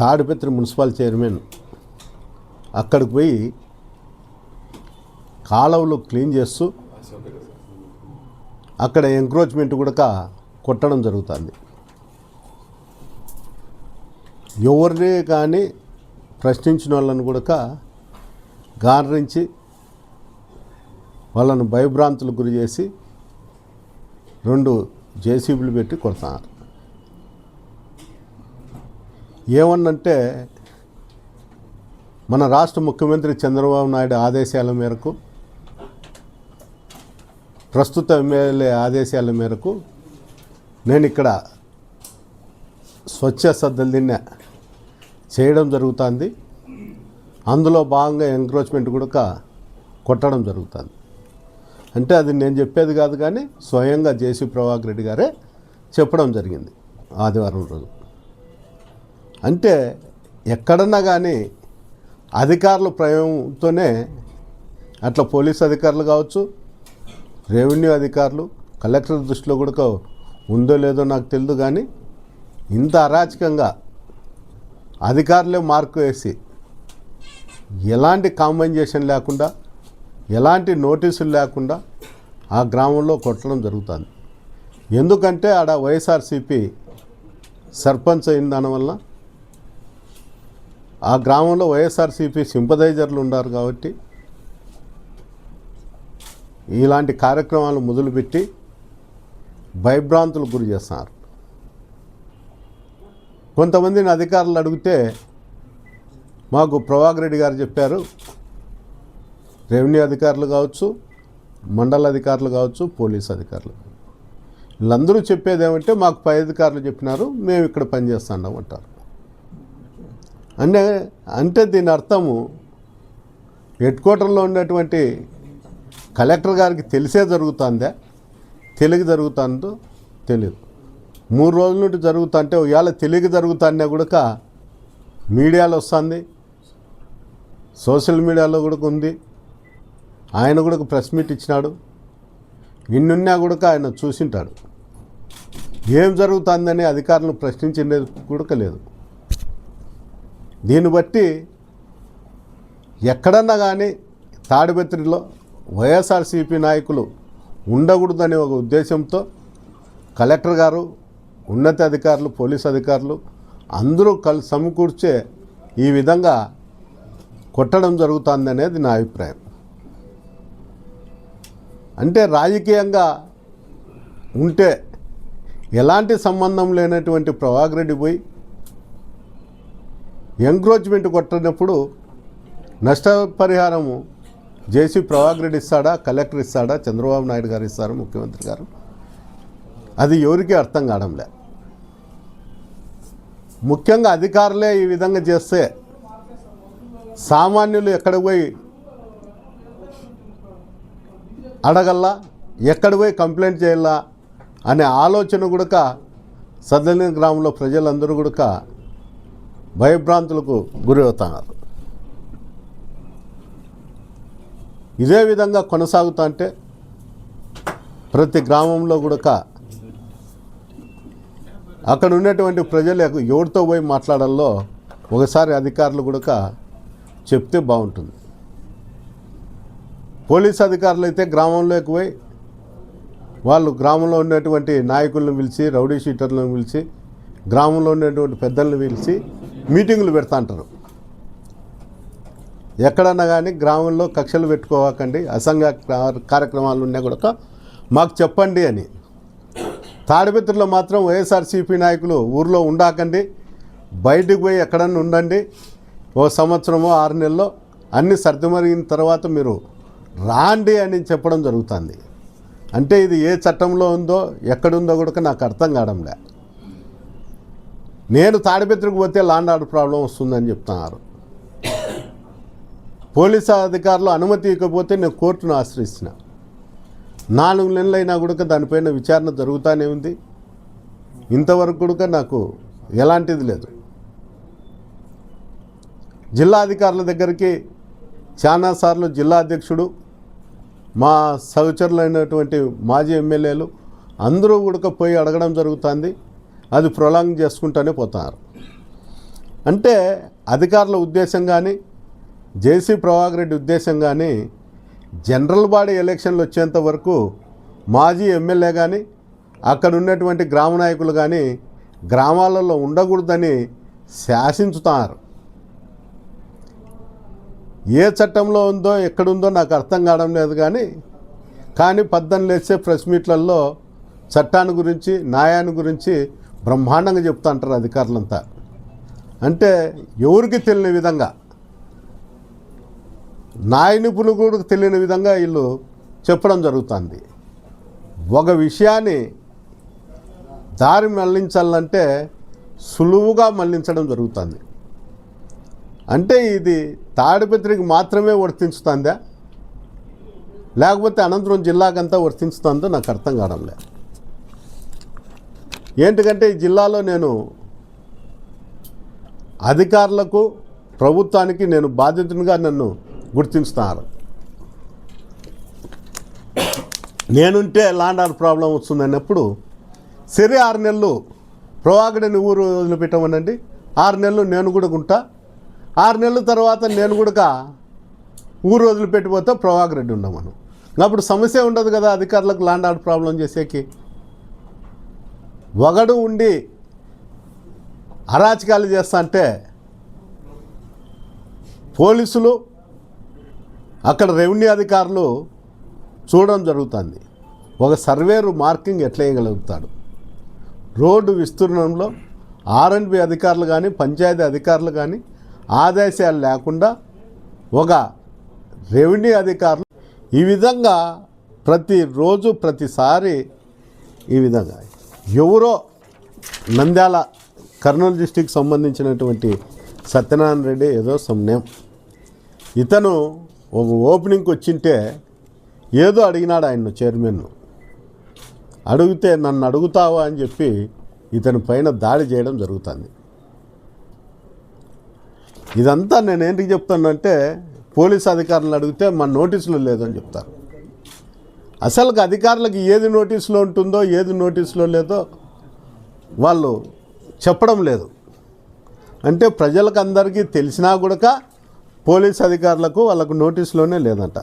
Tadipatri municipal chairman అక్కడికి పోయి కాలువలు క్లీన్ చేస్తూ అక్కడ ఎంక్రోచ్మెంట్ కూడా కొట్టడం జరుగుతుంది. ఎవరిని కానీ ప్రశ్నించిన వాళ్ళని కూడా గారించి వాళ్ళను భయభ్రాంతులకు గురి చేసి రెండు జేసీబీలు పెట్టి కొడతాను ఏమన్నంటే మన రాష్ట్ర ముఖ్యమంత్రి చంద్రబాబు నాయుడు ఆదేశాల మేరకు ప్రస్తుత ఎమ్మెల్యే ఆదేశాల మేరకు నేను ఇక్కడ స్వచ్ఛ సద్దల్దిన్న చేయడం జరుగుతుంది. అందులో భాగంగా ఎంక్రోచ్మెంట్ కూడా కొట్టడం జరుగుతుంది. అంటే అది నేను చెప్పేది కాదు కానీ స్వయంగా జేసీ ప్రభాకర్ రెడ్డి గారే చెప్పడం జరిగింది ఆదివారం రోజు. అంటే ఎక్కడన్నా కానీ అధికారుల ప్రయోగంతోనే అట్లా పోలీస్ అధికారులు కావచ్చు రెవెన్యూ అధికారులు కలెక్టర్ దృష్టిలో కూడా ఉందో లేదో నాకు తెలియదు కానీ ఇంత అరాచకంగా అధికారులే మార్కు వేసి ఎలాంటి కాంపెన్సేషన్ లేకుండా ఎలాంటి నోటీసులు లేకుండా ఆ గ్రామంలో కొట్టడం జరుగుతుంది. ఎందుకంటే ఆడ వైఎస్ఆర్సీపీ సర్పంచ్ అయిన దానివల్ల ఆ గ్రామంలో వైఎస్ఆర్సీపీ సింపదైజర్లు ఉన్నారు కాబట్టి ఇలాంటి కార్యక్రమాలు మొదలుపెట్టి భయభ్రాంతులకు గురి చేస్తున్నారు. కొంతమందిని అధికారులు అడిగితే మాకు ప్రభాకర్ రెడ్డి గారు చెప్పారు రెవెన్యూ అధికారులు కావచ్చు మండల అధికారులు కావచ్చు పోలీస్ అధికారులు వీళ్ళందరూ చెప్పేది ఏమంటే మాకు పై అధికారులు చెప్పినారు మేము ఇక్కడ పనిచేస్తున్నాం అంటారు. అంటే అంటే దీని అర్థము హెడ్ క్వార్టర్లో ఉన్నటువంటి కలెక్టర్ గారికి తెలిసే జరుగుతుందా తెలియక జరుగుతుందో తెలియదు మూడు రోజుల నుండి జరుగుతుంటే ఇవాళ తెలియక జరుగుతానే కూడా మీడియాలో వస్తుంది సోషల్ మీడియాలో కూడా ఉంది ఆయన కూడా ప్రెస్ మీట్ ఇచ్చినాడు ఇన్నున్నా కూడా ఆయన చూసింటాడు. ఏం జరుగుతుందని అధికారులను ప్రశ్నించింది కూడా లేదు. దీన్ని బట్టి ఎక్కడన్నా కానీ తాడిపత్రిలో వైఎస్ఆర్సీపీ నాయకులు ఉండకూడదనే ఒక ఉద్దేశంతో కలెక్టర్ గారు ఉన్నత అధికారులు పోలీస్ అధికారులు అందరూ కలిసి సమకూర్చే ఈ విధంగా కొట్టడం జరుగుతుందనేది నా అభిప్రాయం. అంటే రాజకీయంగా ఉంటే ఎలాంటి సంబంధం లేనటువంటి ప్రభాకర్ రెడ్డి పోయి ఎంక్రోచ్మెంట్ కొట్టినప్పుడు నష్టపరిహారము జేసీ ప్రభాకర్ రెడ్డి ఇస్తాడా కలెక్టర్ ఇస్తాడా చంద్రబాబు నాయుడు గారు ఇస్తారు ముఖ్యమంత్రి గారు? అది ఎవరికీ అర్థం కావడంలే. ముఖ్యంగా అధికారులే ఈ విధంగా చేస్తే సామాన్యులు ఎక్కడ పోయి అడగల్లా ఎక్కడ పోయి కంప్లైంట్ చేయాలా అనే ఆలోచన కూడా సదలిన గ్రామంలో ప్రజలందరూ కూడా భయభ్రాంతులకు గురి అవుతున్నారు. ఇదే విధంగా కొనసాగుతా అంటే ప్రతి గ్రామంలో కూడా అక్కడ ఉన్నటువంటి ప్రజలు ఎవరితో పోయి మాట్లాడాలో ఒకసారి అధికారులు కూడా చెప్తే బాగుంటుంది. పోలీస్ అధికారులు అయితే గ్రామంలోకి పోయి వాళ్ళు గ్రామంలో ఉన్నటువంటి నాయకులను పిలిచి రౌడీ షీటర్లను పిలిచి గ్రామంలో ఉన్నటువంటి పెద్దలను పిలిచి మీటింగులు పెడతా అంటారు. ఎక్కడన్నా కానీ గ్రామంలో కక్షలు పెట్టుకోవాకండి అసంఘ కార్యక్రమాలు ఉన్నా కూడా మాకు చెప్పండి అని. తాడిపత్రిలో మాత్రం వైఎస్ఆర్సీపీ నాయకులు ఊర్లో ఉండాకండి బయటికి పోయి ఎక్కడన్నా ఉండండి ఓ సంవత్సరమో ఆరు నెలల్లో అన్ని సర్దుమరిగిన తర్వాత మీరు రాండి అని చెప్పడం జరుగుతుంది. అంటే ఇది ఏ చట్టంలో ఉందో ఎక్కడుందో కూడా నాకు అర్థం కావడంలే నేను తాడిపత్రికి పోతే లాండ్ ఆర్డర్ ప్రాబ్లం వస్తుందని చెప్తున్నారు. పోలీసు అధికారులు అనుమతి ఇవ్వకపోతే నేను కోర్టును ఆశ్రయిస్తున్న. నాలుగు నెలలైనా కూడా దానిపైన విచారణ జరుగుతూనే ఉంది. ఇంతవరకు కూడా నాకు ఎలాంటిది లేదు. జిల్లా అధికారుల దగ్గరికి చాలాసార్లు జిల్లా అధ్యక్షుడు మా సహచరులైనటువంటి మాజీ ఎమ్మెల్యేలు అందరూ కూడా పోయి అడగడం జరుగుతుంది. అది ప్రొలాంగ్ చేసుకుంటూనే పోతున్నారు అంటే అధికారుల ఉద్దేశం కానీ జేసీ ప్రభాకర్ రెడ్డి ఉద్దేశం కానీ జనరల్ బాడీ ఎలక్షన్లు వచ్చేంత వరకు మాజీ ఎమ్మెల్యే కానీ అక్కడ ఉన్నటువంటి గ్రామ నాయకులు కానీ గ్రామాలలో ఉండకూడదని శాసించుతారు. ఏ చట్టంలో ఉందో ఎక్కడుందో నాకు అర్థం కావడం లేదు కానీ కానీ పద్దం లేచే ప్రెస్ మీట్లలో చట్టాన్ని గురించి న్యాయాన్ని గురించి బ్రహ్మాండంగా చెప్తా అంటారు అధికారులంతా. అంటే ఎవరికి తెలియని విధంగా న్యాయ నిపుణులు కూడా తెలియని విధంగా వీళ్ళు చెప్పడం జరుగుతుంది. ఒక విషయాన్ని దారి మళ్ళించాలంటే సులువుగా మళ్ళించడం జరుగుతుంది. అంటే ఇది తాడిపత్రికి మాత్రమే వర్తించుతుందా? లేకపోతే అనంతపురం జిల్లాకంతా వర్తించుతుందో నాకు అర్థం కావడం లేదు. ఏంటికంటే ఈ జిల్లాలో నేను అధికారులకు ప్రభుత్వానికి నేను బాధితునిగా నన్ను గుర్తించుతున్నారు నేనుంటే లాండ్ ఆర్డర్ ప్రాబ్లం వస్తుంది అన్నప్పుడు సరే ఆరు నెలలు ప్రవాగడని ఊరు వదిలిపెట్టమనండి. ఆరు నెలలు నేను కూడా ఉంటా ఆరు నెలల తర్వాత నేను కూడా ఊరు వదిలిపెట్టిపోతే ప్రభాకర్ రెడ్డి ఉండమను. అప్పుడు సమస్య ఉండదు కదా అధికారులకు లాండ్ ఆర్డర్ ప్రాబ్లం చేసేకి. ఒకడు ఉండి అరాచకాలు చేస్తా అంటే పోలీసులు అక్కడ రెవెన్యూ అధికారులు చూడడం జరుగుతుంది. ఒక సర్వేరు మార్కింగ్ ఎట్లా వేయగలుగుతాడు రోడ్డు విస్తీర్ణంలో ఆర్ అండ్బి అధికారులు కానీ పంచాయతీ అధికారులు కానీ ఆదేశాలు లేకుండా ఒక రెవెన్యూ అధికారులు ఈ విధంగా ప్రతిరోజు ప్రతిసారి ఈ విధంగా ఎవరో నంద్యాల కర్నూలు డిస్టిక్ సంబంధించినటువంటి సత్యనారాయణ రెడ్డి ఏదో సమ్ ఇతను ఒక ఓపెనింగ్కి వచ్చింటే ఏదో అడిగినాడు ఆయన చైర్మన్ అడిగితే నన్ను అడుగుతావా అని చెప్పి ఇతని పైన దాడి చేయడం జరుగుతుంది. ఇదంతా నేను ఏంటికి చెప్తానంటే పోలీస్ అధికారులను అడిగితే మన నోటీసులు లేదని చెప్తారు. అసలుకి అధికారులకు ఏది నోటీసులో ఉంటుందో ఏది నోటీసులో లేదో వాళ్ళు చెప్పడం లేదు. అంటే ప్రజలకు అందరికీ తెలిసినా కూడా పోలీస్ అధికారులకు వాళ్ళకు నోటీసులోనే లేదంట.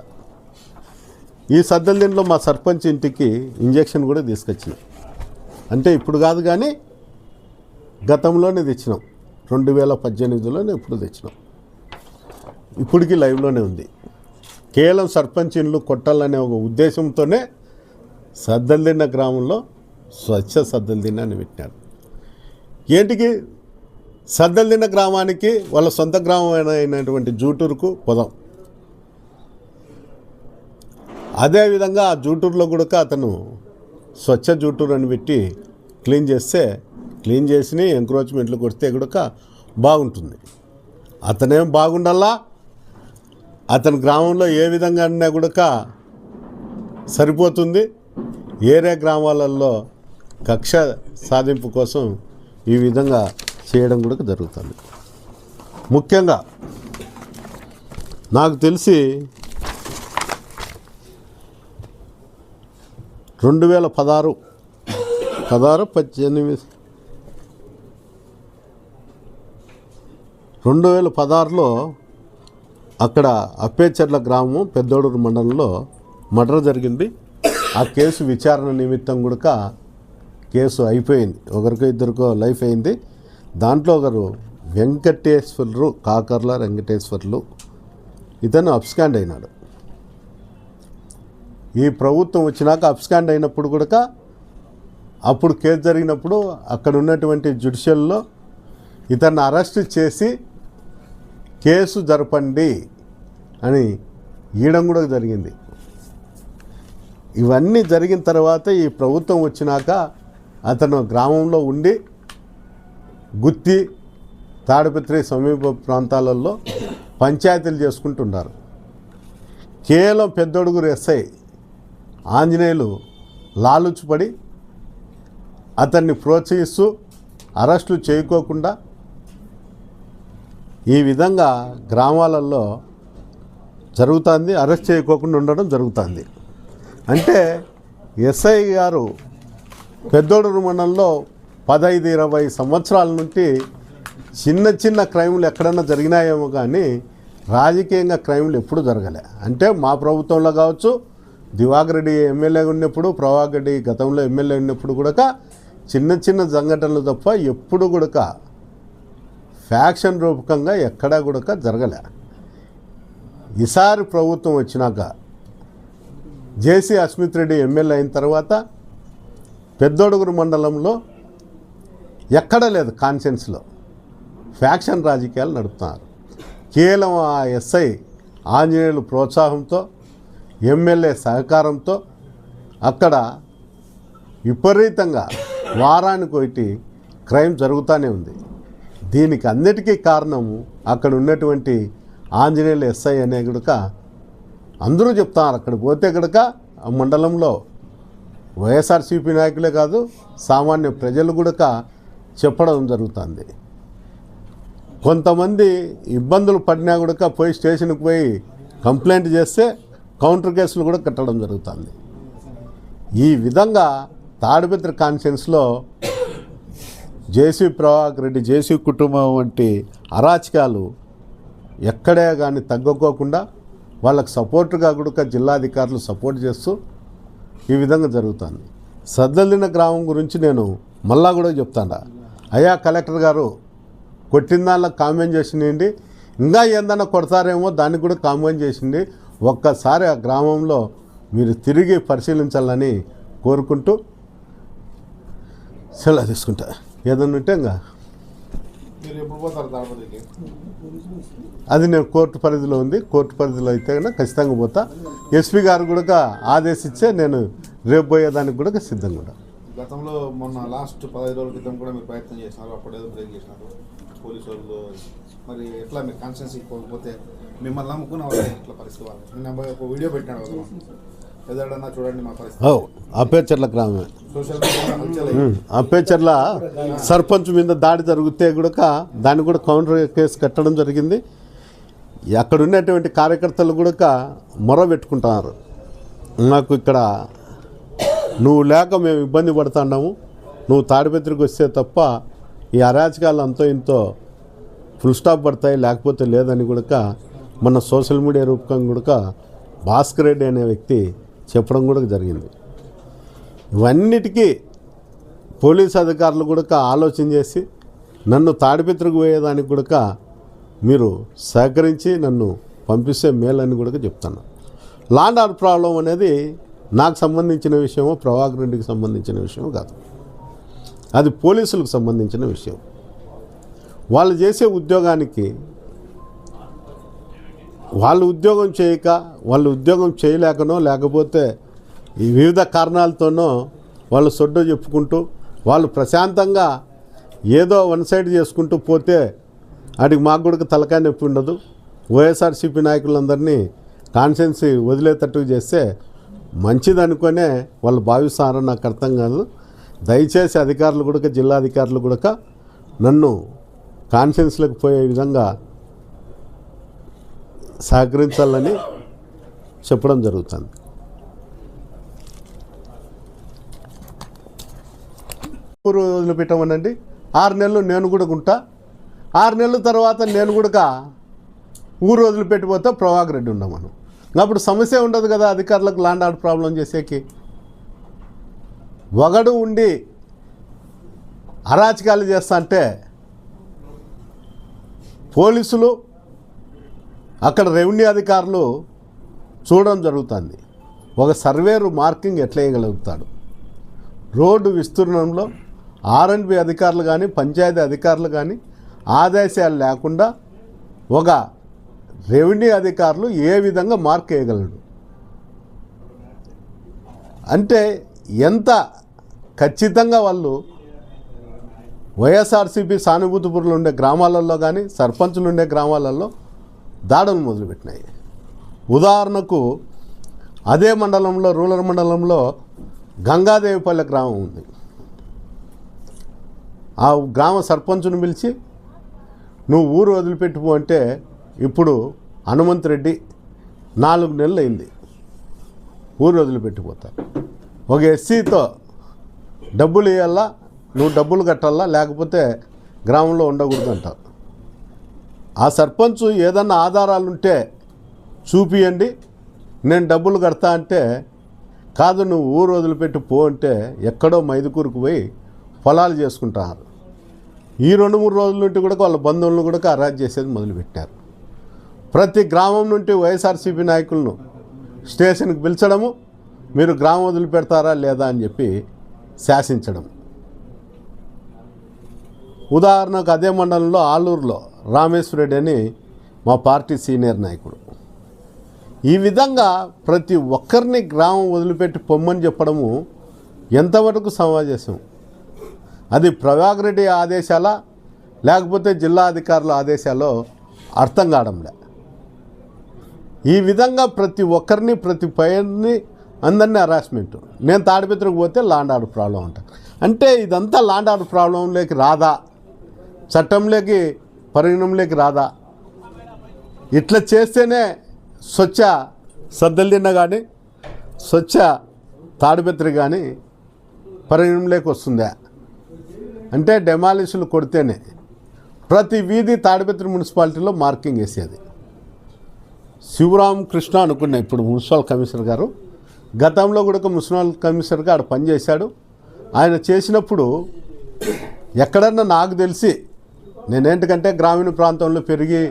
ఈ సద్దల దీంట్లో మా సర్పంచ్ ఇంటికి ఇంజెక్షన్ కూడా తీసుకొచ్చిన. అంటే ఇప్పుడు కాదు కానీ గతంలోనే తెచ్చినాం. రెండు వేల పద్దెనిమిదిలోనే ఇప్పుడు తెచ్చినాం. ఇప్పటికీ లైవ్లోనే ఉంది. కేవలం సర్పంచ్ కొట్టాలనే ఒక ఉద్దేశంతోనే సద్దలదిన్న గ్రామంలో స్వచ్ఛ సద్దలదిన్న అని పెట్టినారు. ఏంటికి? సద్దలదిన్న గ్రామానికి వాళ్ళ సొంత గ్రామం అయినటువంటి జూటూరుకు పొదాం. అదేవిధంగా ఆ జూటూరులో కూడా అతను స్వచ్ఛ జూటూరు అని పెట్టి క్లీన్ చేస్తే క్లీన్ చేసి ఎంక్రోచ్మెంట్లు కొడితే కూడా బాగుంటుంది. అతనేం బాగుండాలా? అతని గ్రామంలో ఏ విధంగా అన్నా కూడా సరిపోతుంది. ఏరే గ్రామాలలో కక్ష సాధింపు కోసం ఈ విధంగా చేయడం కూడా జరుగుతుంది. ముఖ్యంగా నాకు తెలిసి రెండు వేల పదహారు పదహారు పద్దెనిమిది రెండు వేల పదహారులో అక్కడ అప్పేచర్ల గ్రామం పెద్దోడూరు మండలంలో మర్డర్ జరిగింది. ఆ కేసు విచారణ నిమిత్తం కూడా కేసు అయిపోయింది. ఒకరికో ఇద్దరికో లైఫ్ అయింది. దాంట్లో ఒకరు వెంకటేశ్వరులు కాకర్ల వెంకటేశ్వర్లు. ఇతను అబ్స్కాండ్ అయినాడు. ఈ ప్రభుత్వం వచ్చినాక అబ్స్కాండ్ అయినప్పుడు కూడా అప్పుడు కేసు జరిగినప్పుడు అక్కడ ఉన్నటువంటి జుడిషియల్లో ఇతన్ని అరెస్ట్ చేసి కేసు జరపండి అని ఈయడం కూడా జరిగింది. ఇవన్నీ జరిగిన తర్వాత ఈ ప్రభుత్వం వచ్చినాక అతను గ్రామంలో ఉండి గుత్తి తాడిపత్రి సమీప ప్రాంతాలలో పంచాయతీలు చేసుకుంటున్నారు. కేవలం పెద్దొడుగురు ఎస్ఐ ఆంజనేయులు లాలుచుపడి అతన్ని ప్రోత్సహిస్తూ అరెస్టులు చేయకోకుండా ఈ విధంగా గ్రామాలలో జరుగుతుంది అరెస్ట్ చేయకోకుండా ఉండడం జరుగుతుంది. అంటే ఎస్ఐ గారు పెద్దోడూరు మండలంలో పదహైదు ఇరవై సంవత్సరాల నుండి చిన్న చిన్న క్రైములు ఎక్కడన్నా జరిగినాయేమో కానీ రాజకీయంగా క్రైములు ఎప్పుడు జరగలే. అంటే మా ప్రభుత్వంలో కావచ్చు దివాకర్ రెడ్డి ఎమ్మెల్యే ఉన్నప్పుడు ప్రభాకర్ రెడ్డి గతంలో ఎమ్మెల్యే ఉన్నప్పుడు కూడా చిన్న చిన్న సంఘటనలు తప్ప ఎప్పుడు కూడా ఫ్యాక్షన్ రూపకంగా ఎక్కడా కూడా జరగలే. ఈసారి ప్రభుత్వం వచ్చినాక జేసీ అస్మిత్ రెడ్డి ఎమ్మెల్యే అయిన తర్వాత పెద్దోడుగురు మండలంలో ఎక్కడ లేదు కాన్సెన్స్లో. ఫ్యాక్షన్ రాజకీయాలు నడుపుతున్నారు. కేవలం ఆ ఎస్ఐ ఆంజనేయులు ప్రోత్సాహంతో ఎమ్మెల్యే సహకారంతో అక్కడ విపరీతంగా వారానికి ఒకటి క్రైమ్ జరుగుతూనే ఉంది. దీనికి అన్నిటికీ కారణము అక్కడ ఉన్నటువంటి ఆంజనేయులు ఎస్ఐ అనే కనుక అందరూ చెప్తారు. అక్కడ పోతే కనుక ఆ మండలంలో వైఎస్ఆర్సీపీ నాయకులే కాదు సామాన్య ప్రజలు కూడా చెప్పడం జరుగుతుంది. కొంతమంది ఇబ్బందులు పడినా కూడా పోయి స్టేషన్కి పోయి కంప్లైంట్ చేస్తే కౌంటర్ కేసులు కూడా కట్టడం జరుగుతుంది. ఈ విధంగా తాడిపత్రి కాన్ఫరెన్స్లో జేసీ ప్రభాకర్ రెడ్డి జేసీ కుటుంబం వంటి అరాచకాలు ఎక్కడే కానీ తగ్గకోకుండా వాళ్ళకు సపోర్టుగా కూడా జిల్లాధికారులు సపోర్ట్ చేస్తూ ఈ విధంగా జరుగుతుంది. సద్దలిన గ్రామం గురించి నేను మళ్ళా కూడా చెప్తాను అయ్యా కలెక్టర్ గారు కొట్టిన దానిలో కామెంట్ చేసిండి ఇంకా ఏందన్నా కొడతారేమో దానికి కూడా కామెంట్ చేసింది. ఒక్కసారి ఆ గ్రామంలో మీరు తిరిగి పరిశీలించాలని కోరుకుంటూ సెలవు తీసుకుంటా. ఏదన్నా ఉంటే ఇంకా. మీరు ఎప్పుడు పోతారు తాడపత్రికి అది నేను కోర్టు పరిధిలో ఉంది. కోర్టు పరిధిలో అయితే కనుక ఖచ్చితంగా పోతా. ఎస్పీ గారు కూడా ఆదేశించే నేను రేపు పోయేదానికి కూడా సిద్ధంగా ఉంటా. గతంలో మొన్న లాస్ట్ పదహైదు రోజుల క్రితం కూడా మీరు ప్రయత్నం చేసినారు. అప్పుడు ఏదో బ్రేక్ చేసినారు. పోలీసు వాళ్ళు మరి ఎట్లా మీరు కాన్స్టెన్సీ పోకపోతే మిమ్మల్ని నమ్ముకున్న వాళ్ళు ఎట్లా పరిస్థితి వాళ్ళు? నిన్న ఒక వీడియో పెట్టినాడు అప్పేచర్ల గ్రామమే. అంపేచర్ల సర్పంచ్ మీద దాడి జరిగితే కూడా దాన్ని కూడా కౌంటర్ కేసు కట్టడం జరిగింది. అక్కడ ఉన్నటువంటి కార్యకర్తలు కూడా మొర పెట్టుకుంటున్నారు. నాకు ఇక్కడ నువ్వు లేక మేము ఇబ్బంది పడుతున్నాము. నువ్వు తాడిపత్రికి వస్తే తప్ప ఈ అరాచకాలు అంతో ఇంతో ఫుల్ స్టాప్ పడతాయి లేకపోతే లేదని కూడా మన సోషల్ మీడియా రూపకంగా కూడా భాస్కర్ రెడ్డి అనే వ్యక్తి చెప్పడం కూడా జరిగింది. ఇవన్నిటికీ పోలీస్ అధికారులు కూడా ఆలోచన చేసి నన్ను తాడిపిత్రకు పోయేదానికి కూడా మీరు సహకరించి నన్ను పంపిస్తే మేలని కూడా చెప్తాను లాండ్ ఆర్డర్ ప్రాబ్లం అనేది నాకు సంబంధించిన విషయమో ప్రభాకర్ రెడ్డికి సంబంధించిన విషయమో కాదు. అది పోలీసులకు సంబంధించిన విషయం. వాళ్ళు చేసే ఉద్యోగానికి వాళ్ళు ఉద్యోగం చేయక వాళ్ళు ఉద్యోగం చేయలేకనో లేకపోతే ఈ వివిధ కారణాలతోనో వాళ్ళు సొడ్డు చెప్పుకుంటూ వాళ్ళు ప్రశాంతంగా ఏదో వన్ సైడ్ చేసుకుంటూ పోతే వాటికి మాకు కూడా తలకాయ నొప్పి ఉండదు. వైఎస్ఆర్సీపీ నాయకులందరినీ కాన్సెన్సీ వదిలేటట్టు చేస్తే మంచిది అనుకునే వాళ్ళు భావిస్తారని నాకు అర్థం కాదు. దయచేసి అధికారులు కూడా జిల్లా అధికారులు కూడా నన్ను కాన్షియన్స్లకు పోయే విధంగా సహకరించాలని చెప్పడం జరుగుతుంది. ఊరు వదిలిపెట్టమనండి ఆరు నెలలు నేను కూడా ఉంటా ఆరు నెలల తర్వాత నేను కూడా ఊరు వదిలిపెట్టిపోతే ప్రభాకర్ రెడ్డి ఉండమను అప్పుడు సమస్య ఉండదు కదా అధికారులకు ల్యాండ్ ఆర్డర్ ప్రాబ్లం చేసేకి. వగడు ఉండి అరాచకాలు చేస్తా అంటే పోలీసులు అక్కడ రెవెన్యూ అధికారులు చూడడం జరుగుతుంది. ఒక సర్వేరు మార్కింగ్ ఎట్లా వేయగలుగుతాడు రోడ్డు విస్తీర్ణంలో ఆర్ఎండ్బి అధికారులు కానీ పంచాయతీ అధికారులు కానీ ఆదేశాలు లేకుండా ఒక రెవెన్యూ అధికారులు ఏ విధంగా మార్క్ వేయగలడు అంటే ఎంత ఖచ్చితంగా వాళ్ళు వైఎస్ఆర్సీపీ సానుభూతిపురులు ఉండే గ్రామాలలో కానీ సర్పంచులు ఉండే గ్రామాలలో దాడులు మొదలుపెట్టినాయి. ఉదాహరణకు అదే మండలంలో రూరల్ మండలంలో గంగాదేవిపల్లె గ్రామం ఉంది. ఆ గ్రామ సర్పంచును పిలిచి నువ్వు ఊరు వదిలిపెట్టుకో అంటే ఇప్పుడు హనుమంత్ రెడ్డి నాలుగు నెలలు అయింది. ఊరు వదిలిపెట్టిపోతా. ఒక ఎస్సీతో డబ్బులు ఇవ్వాలా నువ్వు డబ్బులు కట్టాలా? లేకపోతే గ్రామంలో ఉండకూడదు అంటావు. ఆ సర్పంచ్ ఏదన్నా ఆధారాలు ఉంటే చూపియండి. నేను డబ్బులు కడతా అంటే కాదు నువ్వు ఊరు వదిలిపెట్టి పో అంటే ఎక్కడో మైదుకూరుకు పోయి పొలాలు చేసుకుంటున్నారు ఈ రెండు మూడు రోజుల నుండి కూడా వాళ్ళ బంధువులను కూడా అరాజ్ చేసేది మొదలుపెట్టారు. ప్రతి గ్రామం నుండి వైఎస్ఆర్సీపీ నాయకులను స్టేషన్కి పిలిచడము మీరు గ్రామం వదిలిపెడతారా లేదా అని చెప్పి శాసించడం ఉదాహరణకు అదే మండలంలో ఆలూరులో రామేశ్వరెడ్డి అని మా పార్టీ సీనియర్ నాయకుడు. ఈ విధంగా ప్రతి ఒక్కరిని గ్రామం వదిలిపెట్టి పొమ్మని చెప్పడము ఎంతవరకు సమాజం అది ప్రభాకర్ రెడ్డి ఆదేశాల? లేకపోతే జిల్లా అధికారుల ఆదేశాలో అర్థం కావడంలే ఈ విధంగా ప్రతి ఒక్కరిని ప్రతి పైర్ని అందరినీ హరాస్మెంట్. నేను తాడిపత్రికి పోతే లాండ్ ఆర్డర్ ప్రాబ్లం అంట. అంటే ఇదంతా లాండ్ ఆర్డర్ ప్రాబ్లంలోకి రాదా? చట్టంలోకి పరిగణంలోకి రాదా? ఇట్లా చేస్తేనే స్వచ్ఛ సద్దలిన్న కానీ స్వచ్ఛ తాడిపత్రి కానీ పరిగణంలోకి వస్తుందా? అంటే డెమాలిసులు కొడితేనే ప్రతి వీధి తాడిపత్రి మున్సిపాలిటీలో మార్కింగ్ వేసేది. శివరామ్ కృష్ణ అనుకున్నా ఇప్పుడు మున్సిపల్ కమిషనర్ గారు గతంలో కూడా ఒక మున్సిపల్ కమిషనర్గా ఆడ పనిచేశాడు. ఆయన చేసినప్పుడు ఎక్కడన్నా నాకు తెలిసి నేనేంటికంటే గ్రామీణ ప్రాంతంలో పెరిగి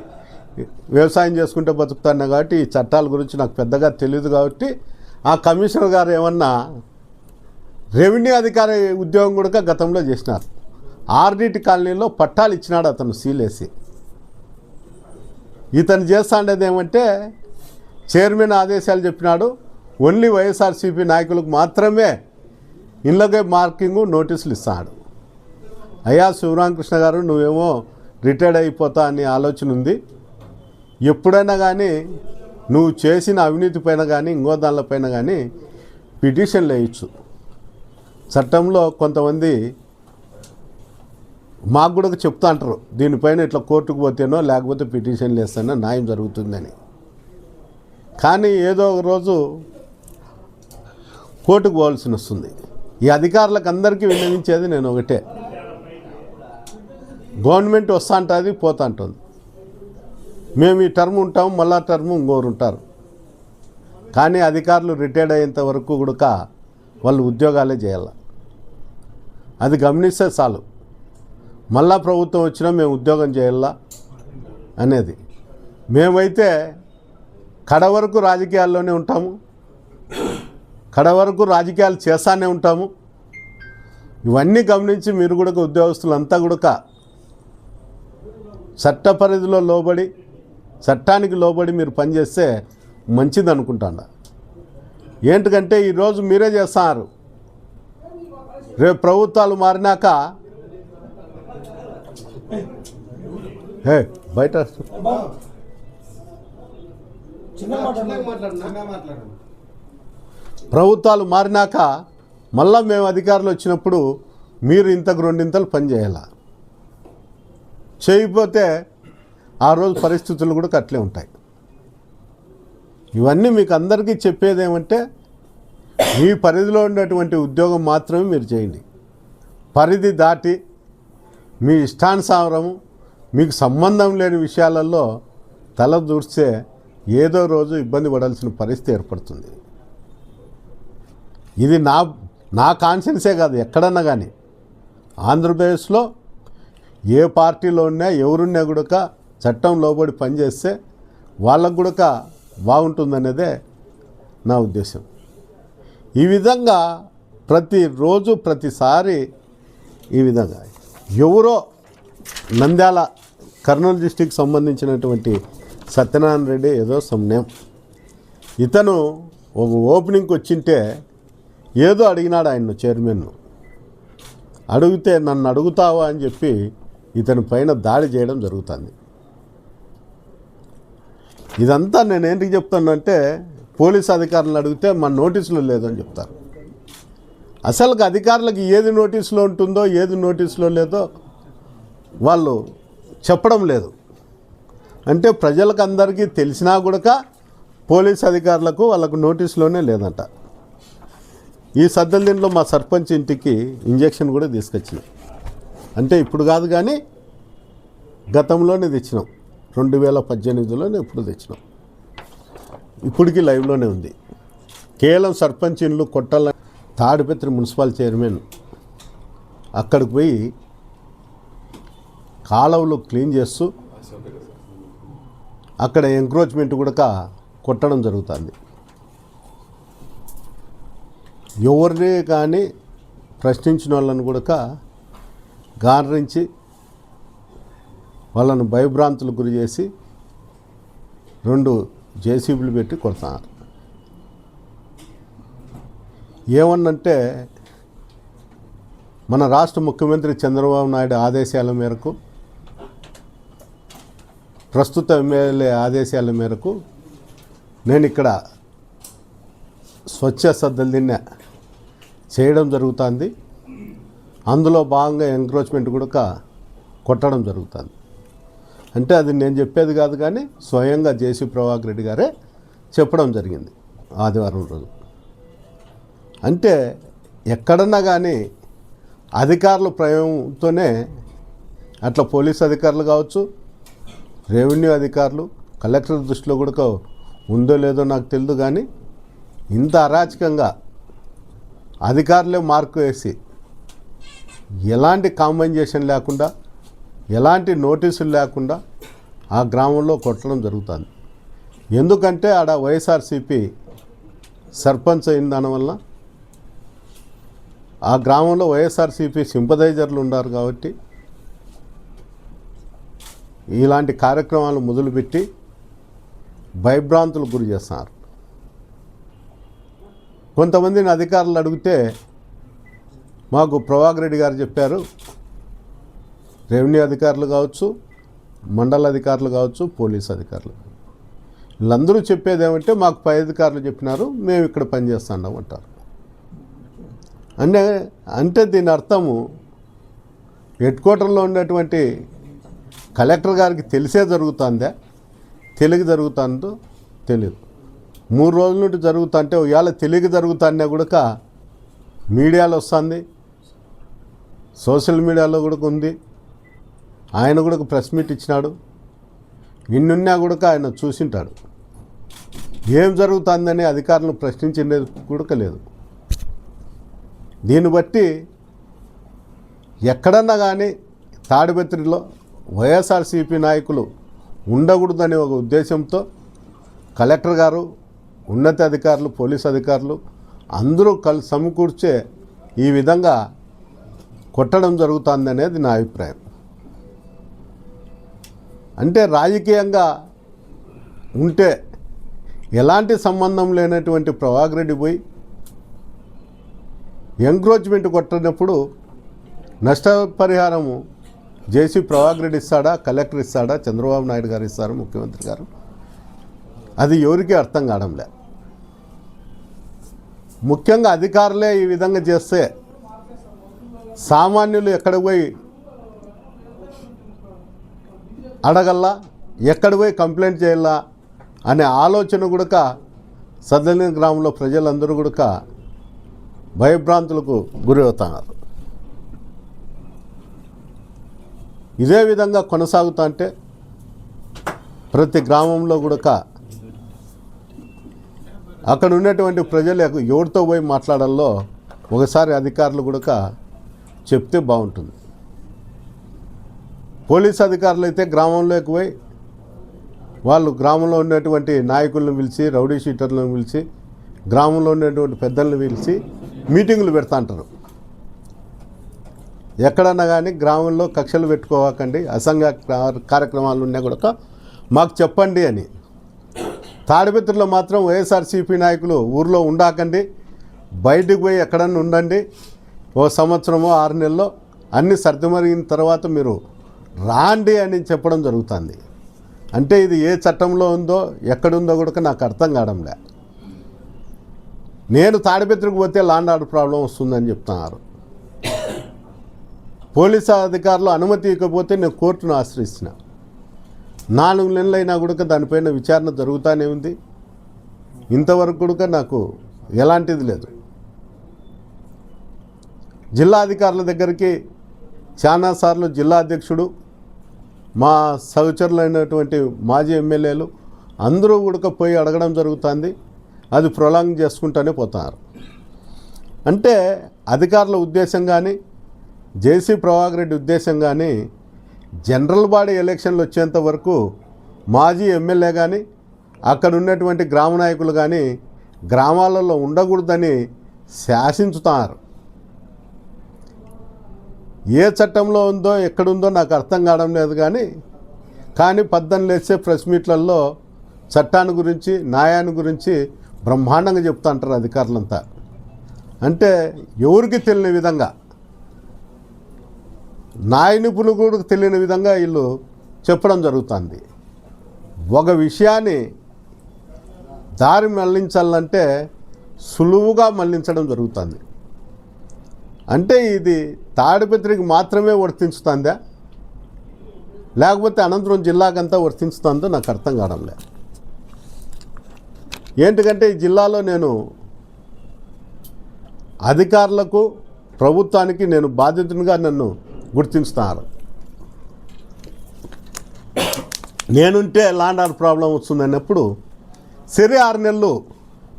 వ్యవసాయం చేసుకుంటే బతుకుతాను కాబట్టి ఈ చట్టాల గురించి నాకు పెద్దగా తెలియదు కాబట్టి ఆ కమిషనర్ గారు ఏమన్నా రెవెన్యూ అధికారి ఉద్యోగం కూడా గతంలో చేసినారు. ఆర్డిటి కాలనీలో పట్టాలు ఇచ్చినాడు అతను సీలేసి. ఇతను చేస్తాండేది ఏమంటే చైర్మన్ ఆదేశాలు చెప్పినాడు. ఓన్లీ వైఎస్ఆర్సీపీ నాయకులకు మాత్రమే ఇళ్ళకే మార్కింగు నోటీసులు ఇస్తాడు. అయ్యా శివరామకృష్ణ గారు నువ్వేమో రిటైర్డ్ అయిపోతా అనే ఆలోచన ఉంది. ఎప్పుడైనా కానీ నువ్వు చేసిన అవినీతి పైన కానీ ఇంకో దానిపైన కానీ పిటిషన్లు వేయచ్చు. చట్టంలో కొంతమంది మాకు కూడా చెప్తా అంటారు దీనిపైన ఇట్లా కోర్టుకు పోతేనో లేకపోతే పిటిషన్లు వేస్తానో న్యాయం జరుగుతుందని. కానీ ఏదో ఒక రోజు కోర్టుకు పోవాల్సి వస్తుంది. ఈ అధికారులకు అందరికీ విన్నవించేది నేను ఒకటే. గవర్నమెంట్ వస్తా ఉంటుంది పోతా ఉంటుంది మేము ఈ టర్మ్ ఉంటాం మళ్ళా టర్మ్ ఇంకోరు ఉంటారు. కానీ అధికారులు రిటైర్డ్ అయ్యేంత వరకు కూడా వాళ్ళు ఉద్యోగాలే చేయాలి. అది గమనిస్తే చాలు. మళ్ళా ప్రభుత్వం వచ్చినా మేము ఉద్యోగం చేయాలా అనేది. మేమైతే కడ వరకు రాజకీయాల్లోనే ఉంటాము. కడ వరకు రాజకీయాలు చేస్తానే ఉంటాము. ఇవన్నీ గమనించి మీరు కూడా ఉద్యోగస్తులంతా కూడా చట్ట పరిధిలో లోబడి చట్టానికి లోబడి మీరు పనిచేస్తే మంచిది అనుకుంటాను ఏంటికంటే ఈరోజు మీరే చేస్తున్నారు రేపు ప్రభుత్వాలు మారినాక హే బయట ప్రభుత్వాలు మారినాక మళ్ళా మేము అధికారులు వచ్చినప్పుడు మీరు ఇంతకు రెండింతలు పనిచేయాల చేయకపోతే ఆ రోజు పరిస్థితులు కూడా అట్లే ఉంటాయి. ఇవన్నీ మీకు అందరికీ చెప్పేది ఏమంటే మీ పరిధిలో ఉన్నటువంటి ఉద్యోగం మాత్రమే మీరు చేయండి. పరిధి దాటి మీ ఇష్టానుసారము మీకు సంబంధం లేని విషయాలలో తల దూర్చే ఏదో రోజు ఇబ్బంది పడాల్సిన పరిస్థితి ఏర్పడుతుంది. ఇది నా నా కాన్షియన్సే కాదు ఎక్కడన్నా కానీ ఆంధ్రప్రదేశ్లో ఏ పార్టీలో ఉన్నా ఎవరున్నా కూడా చట్టం లోబడి పనిచేస్తే వాళ్ళకు కూడా బాగుంటుందనేదే నా ఉద్దేశం. ఈ విధంగా ప్రతిరోజు ప్రతిసారి ఈ విధంగా ఎవరో నంద్యాల కర్నూలు డిస్టిక్ సంబంధించినటువంటి సత్యనారాయణ రెడ్డి ఏదో సమ్నేం ఇతను ఒక ఓపెనింగ్కి వచ్చింటే ఏదో అడిగినాడు ఆయన చైర్మన్ అడిగితే నన్ను అడుగుతావా అని చెప్పి ఇతని పైన దాడి చేయడం జరుగుతుంది. ఇదంతా నేను ఏంటికి చెప్తానంటే పోలీస్ అధికారులను అడిగితే మన నోటీసులో లేదని చెప్తారు. అసలు అధికారులకు ఏది నోటీసులో ఉంటుందో ఏది నోటీసులో లేదో వాళ్ళు చెప్పడం లేదు. అంటే ప్రజలకు అందరికీ తెలిసినా కూడా పోలీస్ అధికారులకు వాళ్ళకు నోటీసులోనే లేదంట. ఈ సద్దల దీంట్లో మా సర్పంచ్ ఇంటికి ఇంజెక్షన్ కూడా తీసుకొచ్చింది. అంటే ఇప్పుడు కాదు కానీ గతంలోనే తెచ్చినాం. రెండు వేల పద్దెనిమిదిలోనే ఇప్పుడు తెచ్చినాం. ఇప్పటికీ లైవ్లోనే ఉంది. కేవలం సర్పంచ్ ఇండ్లు కొట్టాల తాడిపత్రి మున్సిపల్ చైర్మన్ అక్కడికి పోయి కాలువలు క్లీన్ చేస్తూ అక్కడ ఎంక్రోచ్మెంట్ కూడా కొట్టడం జరుగుతుంది. ఎవరిని కానీ ప్రశ్నించిన వాళ్ళని కూడా గారించి వాళ్ళను భయభ్రాంతులు గురి చేసి రెండు జేసీబీలు పెట్టి కొడుతున్నారు. ఏమన్నంటే మన రాష్ట్ర ముఖ్యమంత్రి చంద్రబాబు నాయుడు ఆదేశాల మేరకు ప్రస్తుత ఎమ్మెల్యే ఆదేశాల మేరకు నేను ఇక్కడ స్వచ్ఛ సద్దలిన్న చేయడం జరుగుతుంది. అందులో భాగంగా ఎంక్రోచ్మెంట్ కూడా కొట్టడం జరుగుతుంది. అంటే అది నేను చెప్పేది కాదు కానీ స్వయంగా జేసీ ప్రభాకర్ రెడ్డి గారే చెప్పడం జరిగింది ఆదివారం రోజు. అంటే ఎక్కడన్నా కానీ అధికారుల ప్రయోగంతోనే అట్లా పోలీస్ అధికారులు కావచ్చు రెవెన్యూ అధికారులు కలెక్టర్ దృష్టిలో కూడా ఉందో లేదో నాకు తెలియదు కానీ ఇంత అరాచకంగా అధికారులే మార్కు వేసి ఎలాంటి కాంపెన్సేషన్ లేకుండా ఎలాంటి నోటీసులు లేకుండా ఆ గ్రామంలో కొట్టడం జరుగుతుంది. ఎందుకంటే ఆడ వైఎస్ఆర్సీపీ సర్పంచ్ అయిన దానివల్ల ఆ గ్రామంలో వైఎస్ఆర్సీపీ సింపదైజర్లు ఉన్నారు కాబట్టి ఇలాంటి కార్యక్రమాలు మొదలుపెట్టి భయభ్రాంతులకు గురి చేస్తున్నారు. కొంతమందిని అధికారులు అడిగితే మాకు ప్రభాకర్ రెడ్డి గారు చెప్పారు రెవెన్యూ అధికారులు కావచ్చు మండల అధికారులు కావచ్చు పోలీస్ అధికారులు వీళ్ళందరూ చెప్పేది ఏమంటే మాకు పై అధికారులు చెప్పినారు మేము ఇక్కడ పనిచేస్తున్నాం అంటారు. అంటే అంటే దీని అర్థము హెడ్ క్వార్టర్లో ఉన్నటువంటి కలెక్టర్ గారికి తెలిసే జరుగుతుందా తెలియక జరుగుతుందో తెలియదు మూడు రోజుల నుండి జరుగుతుంటే ఇవాళ తెలియక జరుగుతుందా కూడా మీడియాలో వస్తుంది సోషల్ మీడియాలో కూడా ఉంది ఆయన కూడా ఒక ప్రెస్ మీట్ ఇచ్చినాడు. ఇన్నున్నా కూడా ఆయన చూసింటాడు. ఏం జరుగుతుందని అధికారులను ప్రశ్నించే కూడా లేదు. దీన్ని బట్టి ఎక్కడన్నా కానీ తాడిపత్రిలో వైఎస్ఆర్సీపీ నాయకులు ఉండకూడదనే ఒక ఉద్దేశంతో కలెక్టర్ గారు ఉన్నత అధికారులు పోలీస్ అధికారులు అందరూ కల్ సమకూర్చే ఈ విధంగా కొట్టడం జరుగుతుందనేది నా అభిప్రాయం. అంటే రాజకీయంగా ఉంటే ఎలాంటి సంబంధం లేనటువంటి ప్రభాకర్ రెడ్డి పోయి ఎంక్రోచ్మెంట్ కొట్టినప్పుడు నష్టపరిహారము జేసీ ప్రభాకర్ రెడ్డి ఇస్తాడా కలెక్టర్ ఇస్తాడా చంద్రబాబు నాయుడు గారు ఇస్తారా ముఖ్యమంత్రి గారు? అది ఎవరికి అర్థం కావడంలే. ముఖ్యంగా అధికారులే ఈ విధంగా చేస్తే సామాన్యులు ఎక్కడ పోయి అడగల్లా? ఎక్కడ పోయి కంప్లైంట్ చేయాలా? అనే ఆలోచన కూడా సదలిన గ్రామంలో ప్రజలందరూ కూడా భయభ్రాంతులకు గురి అవుతున్నారు. ఇదే విధంగా కొనసాగుతా అంటే ప్రతి గ్రామంలో కూడా అక్కడ ఉన్నటువంటి ప్రజలు ఎవరితో పోయి మాట్లాడాలో ఒకసారి అధికారులు కూడా చెప్తే బాగుంటుంది. పోలీస్ అధికారులు అయితే గ్రామంలోకి పోయి వాళ్ళు గ్రామంలో ఉన్నటువంటి నాయకులను పిలిచి రౌడీ షీటర్లను పిలిచి గ్రామంలో ఉన్నటువంటి పెద్దలను పిలిచి మీటింగులు పెడతా అంటారు. ఎక్కడన్నా కానీ గ్రామంలో కక్షలు పెట్టుకోవకండి అసంఘ కార్యక్రమాలు ఉన్నా కూడా మాకు చెప్పండి అని. తాడిపత్రిలో మాత్రం వైఎస్ఆర్సీపీ నాయకులు ఊర్లో ఉండాకండి బయటకు పోయి ఎక్కడన్నా ఉండండి ఓ సంవత్సరమో ఆరు నెలల్లో అన్ని సర్దుమరిగిన తర్వాత మీరు రాండి అని చెప్పడం జరుగుతుంది. అంటే ఇది ఏ చట్టంలో ఉందో ఎక్కడుందో కూడా నాకు అర్థం కావడంలే. నేను తాడిపత్రికి పోతే లాండ్ ఆర్డర్ ప్రాబ్లం వస్తుందని చెప్తున్నారు. పోలీసు అధికారులు అనుమతి ఇవ్వకపోతే నేను కోర్టును ఆశ్రయిస్తున్నా. నాలుగు నెలలైనా కూడా దానిపైన విచారణ జరుగుతూనే ఉంది. ఇంతవరకు కూడా నాకు ఎలాంటిది లేదు. జిల్లా అధికారుల దగ్గరికి చాలాసార్లు జిల్లా అధ్యక్షుడు మా సహచరులైనటువంటి మాజీ ఎమ్మెల్యేలు అందరూ కూడా పోయి అడగడం జరుగుతుంది. అది ప్రొలాంగ్ చేసుకుంటూనే పోతారు. అంటే అధికారుల ఉద్దేశం కానీ జేసీ ప్రభాకర్ రెడ్డి ఉద్దేశం కానీ జనరల్ బాడీ ఎలక్షన్లు వచ్చేంత వరకు మాజీ ఎమ్మెల్యే కానీ అక్కడ ఉన్నటువంటి గ్రామ నాయకులు కానీ గ్రామాలలో ఉండకూడదని శాసించుతున్నారు ఏ చట్టంలో ఉందో ఎక్కడుందో నాకు అర్థం కావడం లేదు కానీ కానీ పద్దెనిమిది లేచే ప్రెస్ మీట్లలో చట్టాన్ని గురించి న్యాయాన్ని గురించి బ్రహ్మాండంగా చెప్తా అంటారు అధికారులంతా. అంటే ఎవరికి తెలియని విధంగా న్యాయ నిపుణులు కూడా తెలియని విధంగా వీళ్ళు చెప్పడం జరుగుతుంది. ఒక విషయాన్ని దారి మళ్ళించాలంటే సులువుగా మళ్ళించడం జరుగుతుంది. అంటే ఇది తాడిపత్రికి మాత్రమే వర్తించుతుందా? లేకపోతే అనంతపురం జిల్లాకంతా వర్తించుతుందో నాకు అర్థం కావడం లేదు. ఏంటికంటే ఈ జిల్లాలో నేను అధికారులకు ప్రభుత్వానికి నేను బాధ్యతనుగా నన్ను గుర్తించుతున్నారు నేనుంటే ల్యాండ్ ఆర్డర్ ప్రాబ్లం వస్తుంది అన్నప్పుడు సరే ఆరు నెలలు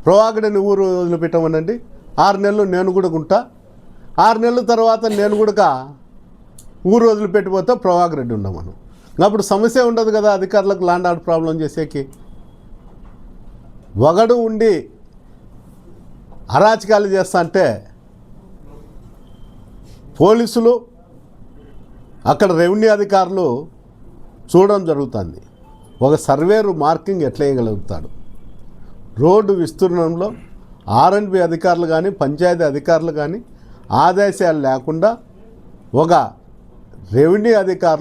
ప్రవాగడని ఊరు వదిలిపెట్టమనండి. ఆరు నెలలు నేను కూడా ఉంటా ఆరు నెలల తర్వాత నేను కూడా ఊరు రోజులు పెట్టిపోతే ప్రభాకర్ రెడ్డి ఉండమను. అప్పుడు సమస్య ఉండదు కదా అధికారులకు ల్యాండ్ ఆర్డర్ ప్రాబ్లం చేసేకి. వగడు ఉండి అరాచకాలు చేస్తా అంటే పోలీసులు అక్కడ రెవెన్యూ అధికారులు చూడడం జరుగుతుంది. ఒక సర్వేరు మార్కింగ్ ఎట్లా వేయగలుగుతాడు రోడ్డు విస్తీర్ణంలో ఆర్ఎండ్బి అధికారులు కానీ పంచాయతీ అధికారులు కానీ ఆదేశాలు లేకుండా ఒక రెవెన్యూ అధికారులు